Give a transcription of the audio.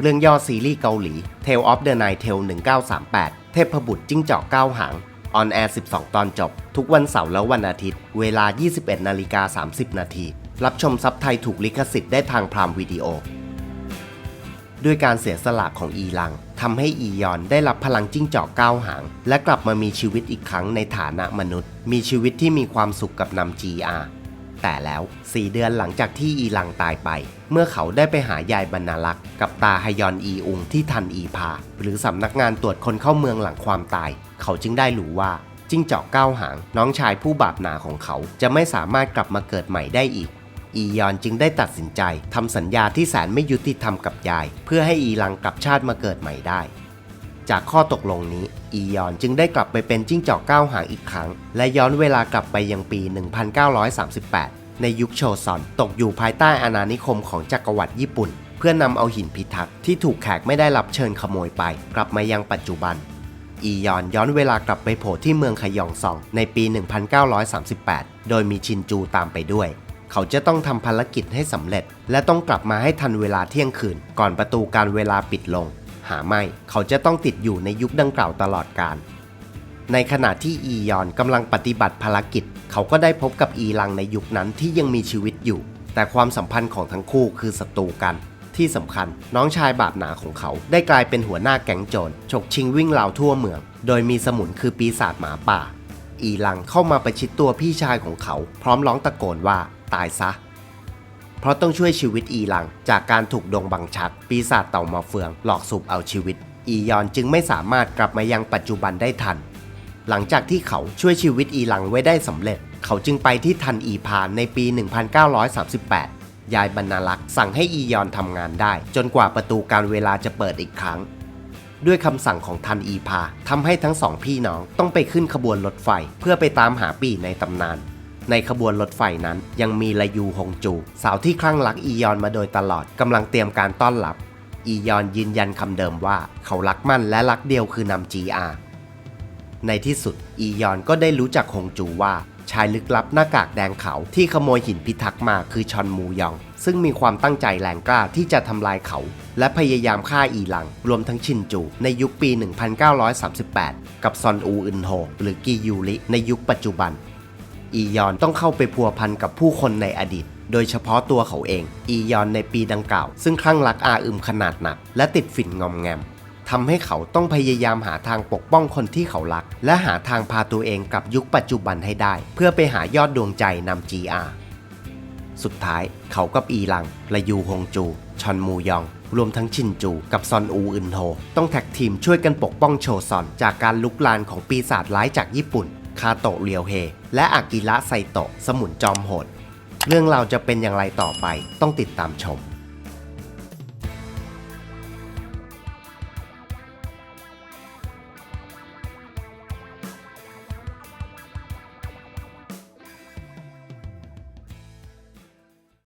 เรื่องย่อซีรีส์เกาหลี Tale of the Night Tale 1938 เทพบุตรจิ้งจอกเก้าหางออนแอร์ 12 ตอนจบ ทุกวันเสาร์และวันอาทิตย์ เวลา 21นาฬิกา30 นาที รับชมซับไทยถูกลิขสิทธิ์ได้ทางพรามวิดีโอ ด้วยการเสียสละของอีลังทำให้อียอนได้รับพลังจิ้งจอกก้าวหาง และกลับมามีชีวิตอีกครั้งในฐานะมนุษย์ มีชีวิตที่มีความสุขกับนำจีอา แต่แล้ว 4 เดือนหลังจากที่อีลังตายไป เมื่อเขาได้ไปหายายบรรณลักษ์กับตาฮยอนอีอุงที่ทันอีพา หรือสำนักงานตรวจคนเข้าเมืองหลังความตาย เขาจึงได้รู้ว่าจิ้งจอกก้าวหาง น้องชายผู้บาปหนาของเขาจะไม่สามารถกลับมาเกิดใหม่ได้อีก อียอนจึงได้ตัดสินใจทำสัญญาที่แสนไม่ยุติธรรมกับยาย เพื่อให้อีลังกลับชาติมาเกิดใหม่ได้ จากข้อตกลงนี้ อียอนจึงได้กลับไปเป็นจิ้งจอกก้าวหางอีกครั้ง และย้อนเวลากลับไปยังปี 1938 ในยุคโชซอน ตกอยู่ภายใต้อาณานิคมของจักรวรรดิญี่ปุ่น เพื่อนำเอาหินพิทักษ์ที่ถูกแขกไม่ได้รับเชิญขโมยไป กลับมายังปัจจุบัน อียอนย้อนเวลากลับไปโผล่ที่เมืองขยองซอง ในปี 1938 โดยมีชินจูตามไปด้วยเขาจะต้องทำภารกิจให้สำเร็จ และต้องกลับมาให้ทันเวลาเที่ยงคืน ก่อนประตูการเวลาปิดลง หาไม่ เขาจะต้องติดอยู่ในยุคดังกล่าวตลอดกาลในขณะที่อียอนกำลังปฏิบัติภารกิจ เขาก็ได้พบกับอีลังในยุคนั้นที่ยังมีชีวิตอยู่ แต่ความสัมพันธ์ของทั้งคู่คือศัตรูกัน ที่สำคัญน้องชายบาปหนาของเขาได้กลายเป็นหัวหน้าแก๊งโจรฉกชิงวิ่งราวทั่วเมือง โดยมีสมุนคือปีศาจหมาป่า อีลังเข้ามาประชิดตัวพี่ชายของเขา พร้อมร้องตะโกนว่าตายซะ เพราะต้องช่วยชีวิตอีหลัง จากการถูกดงบังชัก ปีศาจเต่ามาเฟือง หลอกสูบเอาชีวิต อียอนจึงไม่สามารถกลับมายังปัจจุบันได้ทัน หลังจากที่เขาช่วยชีวิตอีหลังไว้ได้สำเร็จ เขาจึงไปที่ทันอีพานในปี 1938 ยายบรรณลักษ์สั่งให้อียอนทำงานได้ จนกว่าประตูการเวลาจะเปิดอีกครั้ง ด้วยคำสั่งของทันอีพาทำให้ทั้งสองพี่น้องต้องไปขึ้นขบวนรถไฟ เพื่อไปตามหาปีในตำนาน ในขบวนรถไฟนั้น ยังมีลายูฮงจู สาวที่คลั่งรักอียอนมาโดยตลอดกำลังเตรียมการต้อนรับ อียอนยืนยันคำเดิมว่า เขารักมั่นและรักเดียวคือนำจีอาในที่สุด อียอนก็ได้รู้จักฮงจูว่า ชายลึกลับหน้ากากแดงขาวที่ขโมยหินพิทักษ์มาคือชอนมูยอง ซึ่งมีความตั้งใจแรงกล้าที่จะทำลายเขา และพยายามฆ่าอีหลัง รวมทั้งชินจูในยุคปี 1938 กับซอนอูอึนโฮหรือกียูริในยุคปัจจุบัน อียอนต้องเข้าไปพัวพันกับผู้คนในอดีต โดยเฉพาะตัวเขาเอง อียอนในปีดังกล่าว ซึ่งคลั่งรักอาอึมขนาดหนัก และติดฝิ่นงอมแงมทำให้เขาต้องพยายามหาทางปกป้องคนที่เขารัก และหาทางพาตัวเองกลับยุคปัจจุบันให้ได้ เพื่อไปหายอดดวงใจนำ GR สุดท้ายเขากับอีลังและยูฮงจู ชอนมูยอง รวมทั้งชินจู กับซอนอูอึนโฮ ต้องแท็กทีมช่วยกันปกป้องโชซอน จากการลุกลานของปีศาจร้ายจากญี่ปุ่น คาโตะเรียวเฮ และอากิระไซโตะสมุนจอมโหด เรื่องราวจะเป็นอย่างไรต่อไปต้องติดตามชม